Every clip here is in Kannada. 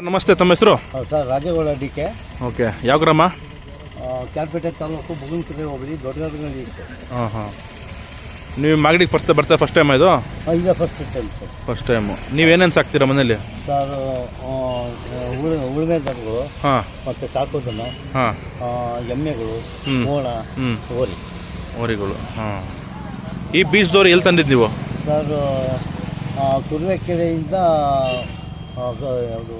ನಮಸ್ತೆ ತಮ್ಮ ಹೆಸರು? ಹೌದು sir Rajegowda D K. Okay ಯಾವ ಗ್ರಾಮ? ಕ್ಯಾಲ್ಪೇಟೆ ತಾಲೂಕು ಬುಗುನ್ಕೆರೆ ಹೋಬಳಿ ದೊಡ್ಡಗಡಗಲ್ಲಿ ಇತ್ತು ಹಾಂ ಹಾಂ. ನೀವು ಮಾಗಡಿಗೆ ಫಸ್ಟ್ ಬರ್ತಾ ಫಸ್ಟ್ ಟೈಮ್ ಇದು? ಈಗ first time sir. First time ನೀವೇನೇನು ಸಾಕ್ತೀರಾ ಮನೇಲಿ? ಸರ್ ಉಳು ಉಳುಮೆ ದನಗಳು ಹಾಂ. ಮತ್ತು ಸಾಕೋದನ್ನು ಹಾಂ. ಎಮ್ಮೆಗಳು ಹ್ಞೂ ಓರಿ ಓರಿಗಳು ಹಾಂ. ಈ ಬೀಜದವ್ರು ಎಲ್ಲಿ ತಂದಿದ್ದು ನೀವು? ಸರ್ ತುರುವೇಕೆರೆಯಿಂದ ಯಾವುದು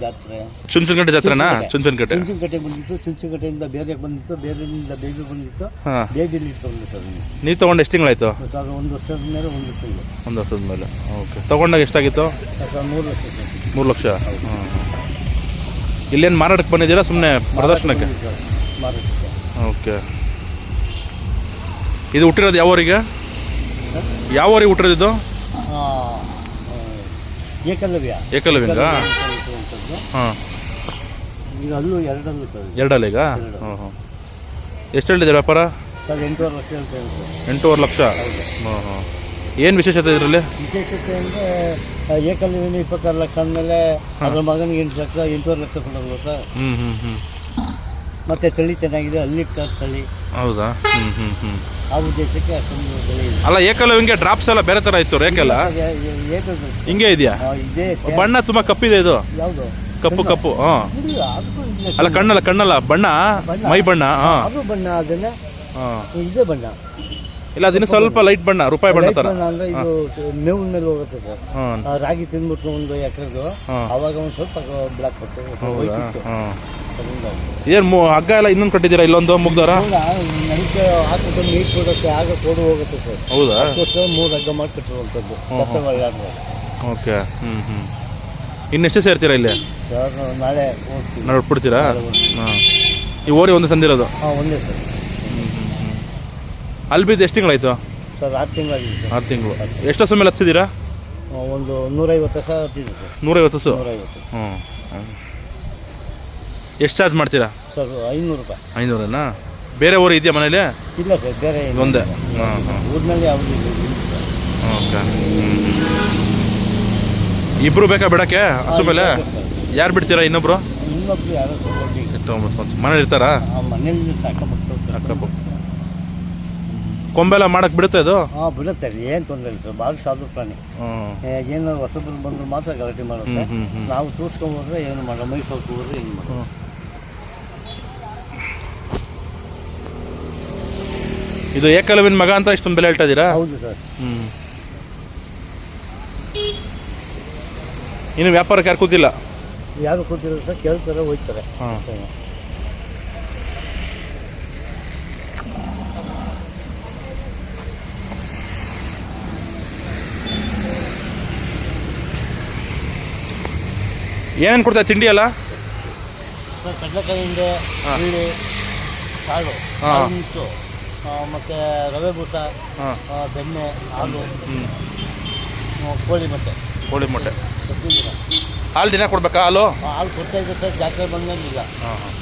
ಜಾತ್ರೆ. ಚುಂಚನಕಟ್ಟೆ ಜಾತ್ರೆನಾ? ಚುಂಚನಕಟ್ಟೆ ಚುಂಚನಕಟ್ಟೆ ಬಂದಿತ್ತು ಚುಂಚನಕಟ್ಟೆಯಿಂದ ಬೇರೆ ಬಂದಿತ್ತು ಬೇರೆಯಿಂದ ಬೇಗ ಬಂದಿತ್ತು ಇಟ್ಕೊಂಡು ಸರ್ ನೀವು ತೊಗೊಂಡು ಎಷ್ಟು ತಿಂಗಳಾಯ್ತು? ಸರ್ ಒಂದು ವರ್ಷದ ಮೇಲೆ ಒಂದು ತಿಂಗಳು. ಒಂದು ವರ್ಷದ ಮೇಲೆ. ಓಕೆ. ತಗೊಂಡಾಗ ಎಷ್ಟಾಗಿತ್ತು? ಸರ್ ಮೂರು ಲಕ್ಷ ಮೂರು ಲಕ್ಷ. ಹಾಂ ಇಲ್ಲೇನು ಮಾರಾಟಕ್ಕೆ ಬಂದಿದ್ದೀರಾ? ಸುಮ್ಮನೆ ಪ್ರದರ್ಶನಕ್ಕೆ? ಮಾರಾಟಕ್ಕೆ. ಓಕೆ. ಇದು ಹುಟ್ಟಿರೋದು ಯಾವ ಊರಿಗೆ? ಯಾವ ಊರಿಗೆ ಹುಟ್ಟಿರೋದಿದ್ದು ಏಕಲವ್ಯ ಏಕಲವ್ಯಂಗ ಏಕಲವ್ಯ. ಹಾಂ ಈಗ ಅಲ್ಲೂ ಎರಡಲ್ಲೂ ಸರ್ ಇದು. ಎರಡಲ್ಲ ಈಗ ಹಾಂ ಹಾಂ ಎಷ್ಟು ಹೇಳಿದೆ ವ್ಯಾಪಾರ? ಸರ್ ಎಂಟೂವರೆ ಲಕ್ಷ ಅಂತ ಹೇಳಿ ಎಂಟೂವರೆ ಲಕ್ಷ? ಹಾಂ ಹಾಂ ಏನು ವಿಶೇಷತೆ ಇದರಲ್ಲಿ? ವಿಶೇಷತೆ ಅಂದರೆ ಏಕಲವ್ಯನ ಇಪ್ಪತ್ತಾರು ಲಕ್ಷ ಅಂದಮೇಲೆ ಅದ್ರ ಮಗನಿಗೆ ಎಂಟು ಲಕ್ಷ ಎಂಟೂವರೆ ಲಕ್ಷ ಕೊಡಲ್ವ ಸರ್? ಹ್ಞೂ ಹ್ಞೂ ಹ್ಞೂ ಮತ್ತೆ ತಳಿ ಚೆನ್ನಾಗಿದೆ ಅಲ್ಲಿ ತಳಿ. ಹೌದಾ? ಹ್ಞೂ ಹ್ಞೂ ಹ್ಞೂ ಆ ಉದ್ದೇಶಕ್ಕೆ ಅಷ್ಟೊಂದು ಬೆಲೆ ಇದೆ ಅಲ್ಲ ಏಕಲವ್ಯಂಗೆ ಡ್ರಾಪ್ಸ್ ಎಲ್ಲ ಬೇರೆ ಥರ ಇತ್ತು ಏ- ಹಿಂಗೆ ಇದೆಯಾ? ಇದೇ ಬಣ್ಣ ತುಂಬ ಕಪ್ಪಿದೆ ಇದು. ಯಾವುದು? ಕಪ್ಪು ಕಪ್ಪು ಹಾ. ಇಲ್ಲ ಅದಕ್ಕೂ ಇದೆ. ಅಲ್ಲ ಕಣ್ಣಲ್ಲ ಕಣ್ಣಲ್ಲ ಬಣ್ಣ? ಬಣ್ಣ. ಮೈ ಬಣ್ಣ ಹಾಂ. ಅದು ಬಣ್ಣ ಅದನ್ನ ಹಾಂ. ಇದೇ ಬಣ್ಣ. ಇಲ್ಲ ದಿನ ಸ್ವಲ್ಪ ಲೈಟ್ ಬಣ್ಣ ರೂಪಾಯಿ ಬಣ್ಣ ತರ. ಅಂದ್ರೆ ಇದು ಮೇವಿನ ಮೇಲೆ ಹೋಗುತ್ತೆ ಸರ್. ಹಾಂ. ಆ ರಾಗಿ ತಿಂದ್ಬಿಟ್ಟು ಒಂದು ಎಕರೆದು ಹಾ. ಅವಾಗ ಒಂದು ಸ್ವಲ್ಪ ಬ್ಲಾಕ್ ಬರ್ತದೆ white ಇತ್ತು. ಹಾಂ. ಅದರಿಂದ ಏನು ಮು ಹಗ್ಗ ಎಲ್ಲ ಇನ್ನೊಂದು ಕಟ್ಟಿದ್ದೀರಾ ಇಲ್ಲೊಂದು ಮುಗ್ದಾರ ಹೌದಾ? ನೈಟ್ ಹಾಕಿದ್ರೆ ನೀರು ಕೊಡುತ್ತೆ ಆಗ ಕೊಡು ಹೋಗುತ್ತೆ ಸರ್. ಹೌದಾ? ಅದಕ್ಕೋಸ್ಕರ ಮೂರು ಹಗ್ಗ ಮಾಡಿ ಕಟ್ಟಿರುವಂಥದ್ದು ಕಷ್ಟ ಓಕೆ ಹ್ಞೂ ಹ್ಞೂ ಇನ್ನೆಷ್ಟು ಸೇರ್ತೀರಾ ಇಲ್ಲಿ? ನಾಳೆ ಹೋಗ್ತೀವಿ ನಾನು ಬಿಡ್ತೀರಾ ಹಾಂ. ಈ ಓರಿ ಒಂದು ತಂದಿರೋದು? ಹಾಂ ಒಂದೇ ಸರ್. ಅಲ್ಲಿ ಬಿದ್ದು ಎಷ್ಟು ತಿಂಗಳಾಯ್ತು? ಸರ್ ಆರು ತಿಂಗಳಾಗಿದೆ ಸರ್. ಆರು ತಿಂಗಳು. ಎಷ್ಟು ಹಸು ಮೇಲೆ ಹಚ್ಚಿದ್ದೀರಾ ಒಂದು ನೂರೈವತ್ತು ವರ್ಷ ಹತ್ತಿದೆ ಸರ್. ನೂರೈವತ್ತು ಹಸು ನೂರೈವತ್ತು. ಹ್ಞೂ ಎಷ್ಟು ಚಾರ್ಜ್ ಮಾಡ್ತೀರಾ? ಸರ್ ಐನೂರು ರೂಪಾಯಿ. ಐನೂರನಾ? ಬೇರೆ ಊರು ಇದೆಯಾ ಮನೇಲಿ? ಇಲ್ಲ ಸರ್ ಬೇರೆ ಏನು ಒಂದೇ. ಹಾಂ ಹಾಂ ಊರಿನಲ್ಲಿ ಯಾವುದು ಇಲ್ಲ ಸರ್. ಓಕೆ. ಇಬ್ಬರು ಬೇಕಾ ಬಿಡಕ್ಕೆ ಹಸು ಮೇಲೆ? ಯಾರು ಬಿಡ್ತೀರಾ ಇನ್ನೊಬ್ರು? ಇನ್ನೊಬ್ರು ಯಾರೋ ತಗೊಂಡು ತೊಗೊಂಬತ್ಕೊಂತ ಮನೇಲಿ ಇರ್ತಾರಾ? ಆ ಮನೇಲಿ ಸಾಕಪಟ್ಟು ಅಕ್ಕಪಕ್ಕ ಕೊಂಬೆಲ್ಲ ಮಾಡಕ್ ಬಿಡುತ್ತೆ ಅದು? ಹಾಂ ಬಿಡುತ್ತೆ ಏನು ತೊಂದರೆ ಇಲ್ಲ ಸರ್ ಭಾಳ ಸಾಧು ಪ್ರಾಣಿ. ಹ್ಞೂ ಏ, ಏನಾದ್ರು ಹೊಸಬ್ರು ಬಂದ್ರು ಮಾತ್ರ ಗಲಾಟೆ ಮಾಡುತ್ತೆ ಹ್ಮ್, ಹ್ಮ್, ಹ್ಮ್. ನಾವು ತೂರ್ಸ್ಕೊಂಡ್ ಹೋದ್ರೆ ಏನು ಮಾಡಲ್ಲ ಮೈಸೂರು ಹೋದ್ರೆ ಏನು ಮಾಡಲ್ಲ. ಇದು ಏಕಲವಿನ ಮಗ ಅಂತ ಇಷ್ಟೊಂದು ಬೆಲೆ ಹೇಳ್ತಾ ಇದೀರಾ ಹೌದು ಸರ್. ಹ್ಮ್. ಇನ್ನು ವ್ಯಾಪಾರಕ್ಕೆ ಯಾರು ಕೂತಿಲ್ಲ? ಯಾರು ಕೂತಿರೋ ಸರ್ ಕೇಳ್ತಾರೆ ಹೋಗ್ತಾರೆ. ಹಾಂ ಏನೇನು ಕೊಡ್ತಾ ತಿಂಡಿ ಅಲ್ಲ ಸರ್ ಕಡಲೆಕಾಯಿ ಹಿಂಡೆ ಹಾಂ. ಹುಳ್ಳಿ ಕಾಳು ಹಾಂ. ಕಾಳು ಮಿಕ್ಸು ಆ, ಮತ್ತೆ ರವೆ ಬೂಸ ಹಾಂ. ಆ, ಬೆಣ್ಣೆ ಹಾಲು ಹ್ಞೂ ಆ, ಕೋಳಿ ಮೊಟ್ಟೆ. ಕೋಳಿ ಮೊಟ್ಟೆ. ಪ್ರತಿದಿನ ಹಾಲು ದಿನ ಕೊಡ್ಬೇಕಾ ಹಾಲು? ಆ, ಹಾಲು ಕೊಡ್ತಾ ಇದ್ದೆ ಸರ್ ಜಾತ್ರೆ ಬಂದಂಗಿಲ್ಲ ಹಾಂ ಹಾಂ.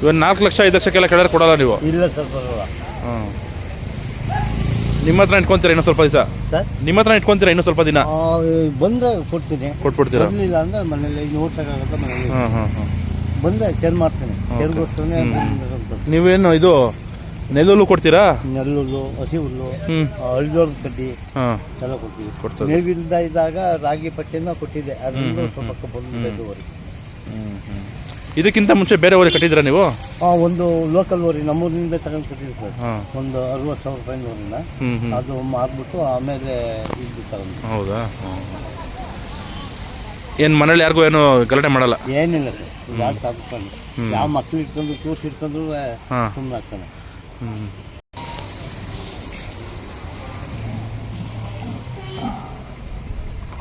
ಇವನ್ ನಾಲ್ಕು ಲಕ್ಷ ಐದು ಲಕ್ಷಕ್ಕೆಲ್ಲ ಕೆಳಗೆ ಕೊಡಲ್ಲ ನೀವು? ಇಲ್ಲ ಸರ್ ಬರೋಲ್ಲ. ಹಾಂ ನಿಮ್ಮ ಹತ್ರ ಇಟ್ಕೊಂತೀರ ಇನ್ನೂ ಸ್ವಲ್ಪ ದಿವಸ? ಸರ್? ನಿಮ್ಮ ಹತ್ರ ಇಟ್ಕೊಂತೀರಾ ಇನ್ನೂ ಸ್ವಲ್ಪ ದಿನ? ಆ, ಬಂದ್ರೆ ಕೊಡ್ತೀನಿ. ಕೊಟ್ಬಿಡ್ತೀರಾ? ಬರಲಿಲ್ಲ ಅಂದ್ರೆ ಮನೇಲಿ ಇನ್ನು ಓಡ್ಸೋಕ್ಕಾಗತ್ತೆ ಮನೇಲಿ. ಹಾಂ ಹಾಂ ಹಾಂ ಬಂದ್ರೆ ಸೇಲ್ ಮಾಡ್ತೀನಿ. ಸೇಲ್ಗೋಸ್ಕರನೇ ನೀವೇನು ಇದು ನೆಲ್ಲುಲ್ಲು ಕೊಡ್ತೀರಾ? ನೆಲ್ಲುಲ್ಲು ಹಸಿ ಹುಲ್ಲು ಹ್ಞೂ ಹಳ್ದೋಳದ ಕಡ್ಡಿ ಹಾಂ. ಎಲ್ಲ ಕೊಡ್ತೀವಿ. ಕೊಡ್ತದೆ. ಮೇವಿಲ್ದ ಇದ್ದಾಗ ರಾಗಿ ಪಟ್ಟಿನ ಕೊಟ್ಟಿದ್ದೆ. ಅದರಿಂದ ಸ್ವಲ್ಪ ಬಂದು ಇದುವರೆಗೆ ಹ್ಞೂ ಹ್ಞೂ ಇದಕ್ಕಿಂತ ಮುಂಚೆ ಬೇರೆ ಊರಿಗೆ ಕಟ್ಟಿದ್ದೀರಾ ನೀವು? ಆ, ಒಂದು ಲೋಕಲ್ ಓರಿ ನಮ್ಮೂರಿನಿಂದ ತಗೊಂಡು ಕೊಟ್ಟಿದ್ದೆ ಸರ್. ಹಾಂ. ಒಂದು ಅರವತ್ತು ಸಾವಿರ ರೂಪಾಯಿ ಓರಿನ ಹ್ಞೂ ಹ್ಞೂ ಅದು ಮಾರ್ಬಿಟ್ಟು ಆಮೇಲೆ ಇದು ತಗೊಂಡು. ಹೌದಾ? ಏನು ಮನೇಲಿ ಯಾರಿಗೂ ಏನು ಗಲಾಟೆ ಮಾಡಲ್ಲ? ಏನಿಲ್ಲ ಸರ್. ಯಾರು ಸಾಕು ಹ್ಮ್. ಯಾವ ಮಕ್ಳು ಇಟ್ಕೊಂಡು ತೋರಿಸಿ ಇಟ್ಕೊಂಡ್ರು ಹಾಂ. ಸುಮ್ಮನೆ ಆಗ್ತಾನೆ.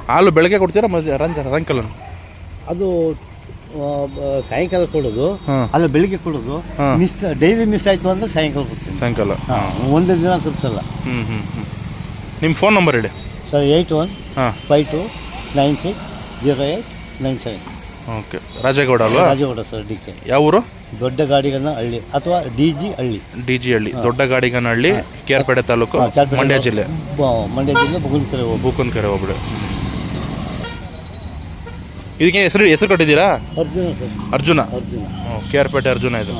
ಹಾಲು ಬೆಳಗ್ಗೆ ಕೊಡ್ತೀರಾ ಮಧ್ಯ ರಂಜ ಸಾಯಂಕಾಲ ಅದು ಸಾಯಂಕಾಲ ಕೊಡೋದು ಅಲ್ಲ ಬೆಳಿಗ್ಗೆ ಕೊಡೋದು ಮಿಸ್ ಡೈಲಿ ಮಿಸ್ ಆಯ್ತು ಅಂದ್ರೆ ಸಾಯಂಕಾಲ ಕೊಡ್ತೀನಿ. ಸಾಯಂಕಾಲ. ಒಂದೇ ದಿನ ಹ್ಞೂ ನಿಮ್ಮ ಫೋನ್ ನಂಬರ್ ಹೇಳಿ sir eight one five two nine six zero eight nine seven okay. Rajegowda ಅಲ್ವಾ? ರಾಜೇಗೌಡ ಸರ್ ಡಿ ಕೆ ಯಾವ ಊರು? ದೊಡ್ಡ ಗಾಡಿಗನ ಹಳ್ಳಿ ಅಥವಾ D G Halli. D G Halli. Dodda Gadiganahalli Kerpete taluk Mandya ಜಿಲ್ಲೆ. ಮಂಡ್ಯ ಜಿಲ್ಲೆ ಬಗುಲ್ಕೆರೆ ಕರೆ ಬೂಕನ್ಕೆರೆ ಹೋಗ್ಬಿಡು. ಇದಕ್ಕೆ ಹೆಸರು ಹೆಸರು ಕಟ್ಟಿದ್ದೀರಾ? Arjuna sir. Arjuna? Arjuna. K R Pete Arjuna ಇದು.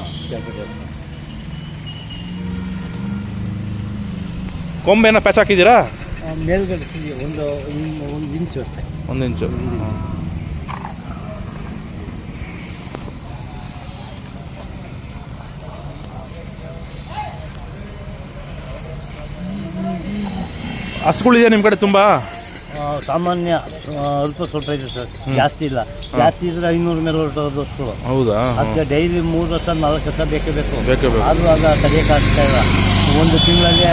ಕೊಂಬೆನ ಪ್ಯಾಚ್ ಹಾಕಿದ್ದೀರಾ? ಮೇಲ್ಗಡೆ ಒಂದು ಇಂಚು ಅಷ್ಟೇ. ಒಂದು ಇಂಚು. ಹಸುಗಳಿದೆಯಾ ನಿಮ್ಮ ಕಡೆ ತುಂಬ? ಸಾಮಾನ್ಯ ಅಲ್ಪ ಸ್ವಲ್ಪ ಇದೆ ಸರ್. ಜಾಸ್ತಿ ಇಲ್ಲ. ಜಾಸ್ತಿ ಇದ್ರೆ ಐನೂರು ಮೇಲೆ ಹೊರಟೋದು ಹೌದಾ? ಅದಕ್ಕೆ ಡೈಲಿ ಮೂರು ವರ್ಷ ನಾಲ್ಕು ವರ್ಷ ಬೇಕೇ ಬೇಕು. ಬೇಕೇ ಬೇಕು. ಆದರೂ ಆಗ ತಡೆಯೋಕ್ಕಾಗ್ತಾ ಇಲ್ಲ. ಒಂದು ತಿಂಗಳಲ್ಲಿ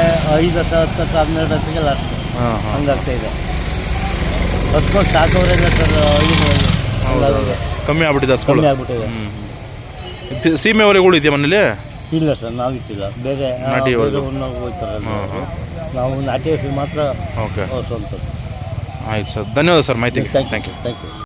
ಐದು ವರ್ಷ ಹತ್ತು ವರ್ಷ ಹನ್ನೆರಡು ವರ್ಷಕ್ಕೆ ಲಾಸ್ಟ್ ಹಾಂ ಹಾಂ. ಹಂಗಾಗ್ತಾ ಇದೆ. ಹಸ್ಕೊಂಡು ಸಾಕವರೆಲ್ಲ ಸರ್ ಐದು. ಕಮ್ಮಿ ಆಗ್ಬಿಟ್ಟಿದೆ ಕಮ್ಮಿ ಆಗ್ಬಿಟ್ಟಿದೆ. ಸೀಮೆ ಹೊರೆಗಳು ಇದೆಯಾ ಮನೇಲಿ? ಇಲ್ಲ ಸರ್ ನಾವು ಇಟ್ಟಿಲ್ಲ. ಬೇರೆ ನಾಟಿ ಹೋಗ್ತಾರೆ ನಾವು ನಾಟಿ ಹಸು ಮಾತ್ರ ಓಕೆ. ಆಯ್ತು ಸರ್. ಧನ್ಯವಾದ ಸರ್ ಮಾಹಿತಿಗೆ. Thank you thank you